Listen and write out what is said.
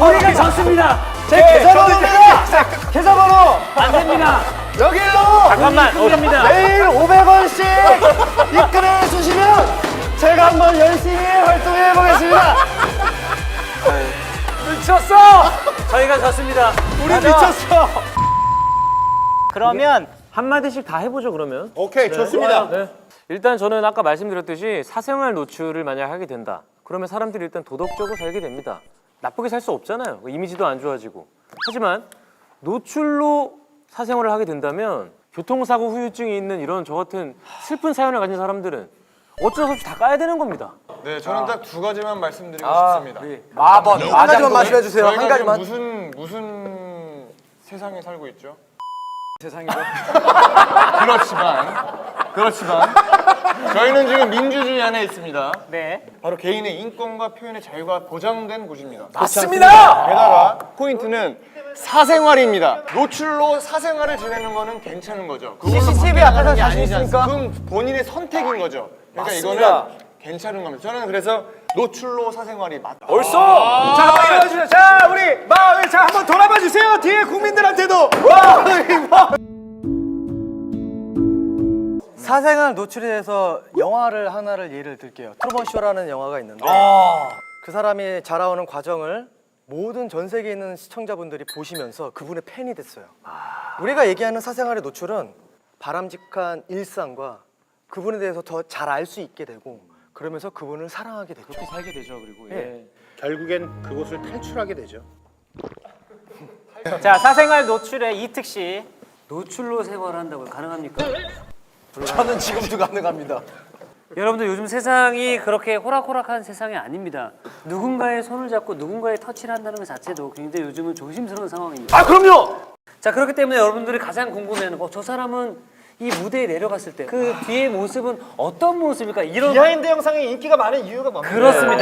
우리가 졌습니다. 제 계좌번호입니다. 계좌번호 안 됩니다. 여기로 잠깐만. 안 됩니다. 매일 500원씩 입금해 주시면 제가 한번 열심히 활동해 보겠습니다. 미쳤어. 저희가 졌습니다. 우리 미쳤어. 그러면 한 마디씩 다 해보죠 그러면. 오케이 좋습니다. 네. 일단 저는 아까 말씀드렸듯이 사생활 노출을 만약 하게 된다. 그러면 사람들이 일단 도덕적으로 살게 됩니다. 나쁘게 살 수 없잖아요. 이미지도 안 좋아지고. 하지만 노출로 사생활을 하게 된다면 교통사고 후유증이 있는 이런 저 같은 슬픈 사연을 가진 사람들은 어쩔 수 없이 다 까야 되는 겁니다. 네, 저는 딱 두 가지만 말씀드리고 아, 싶습니다. 마번 한 가지만 말씀해 주세요. 저희가 한 가지만. 지금 무슨 무슨 세상에 살고 있죠? 세상이죠. 그렇지만 그렇지만 저희는 지금 민주주의 안에 있습니다. 네. 바로 개인의 인권과 표현의 자유가 보장된 곳입니다. 맞습니다. 게다가 포인트는 사생활입니다. 노출로 사생활을 지내는 거는 괜찮은 거죠. 그걸로 CCTV 앞에서 게 자신? 않습니까? 그건 본인의 선택인 거죠. 그러니까 맞습니다. 이거는 괜찮은 겁니다. 저는 그래서 노출로 사생활이 맞다. 벌써? 자, 한번 일어나주세요. 자, 우리 마을 자 한번 돌아봐 주세요. 뒤에 국민들한테도. 마을 마. 사생활 노출에 대해서 영화를 하나를 예를 들게요. 트루먼 쇼라는 영화가 있는데 그 사람이 자라오는 과정을 모든 전 세계에 있는 시청자분들이 보시면서 그분의 팬이 됐어요. 우리가 얘기하는 사생활의 노출은 바람직한 일상과 그분에 대해서 더 잘 알 수 있게 되고 그러면서 그분을 사랑하게 되죠. 그렇게 살게 되죠. 그리고 예. 결국엔 그곳을 탈출하게 되죠. 자 사생활 노출의 이특 씨 노출로 생활한다고 가능합니까? 저는 지금도 가능합니다. 여러분들 요즘 세상이 그렇게 호락호락한 세상이 아닙니다. 누군가의 손을 잡고 누군가의 터치를 한다는 것 자체도 굉장히 요즘은 조심스러운 상황입니다. 아 그럼요. 자 그렇기 때문에 여러분들이 가장 궁금해하는 거 저 사람은 이 무대에 내려갔을 때 그 뒤의 모습은 어떤 모습일까 이런 비하인드 영상이 인기가 많은 이유가 뭡니까? 그렇습니다.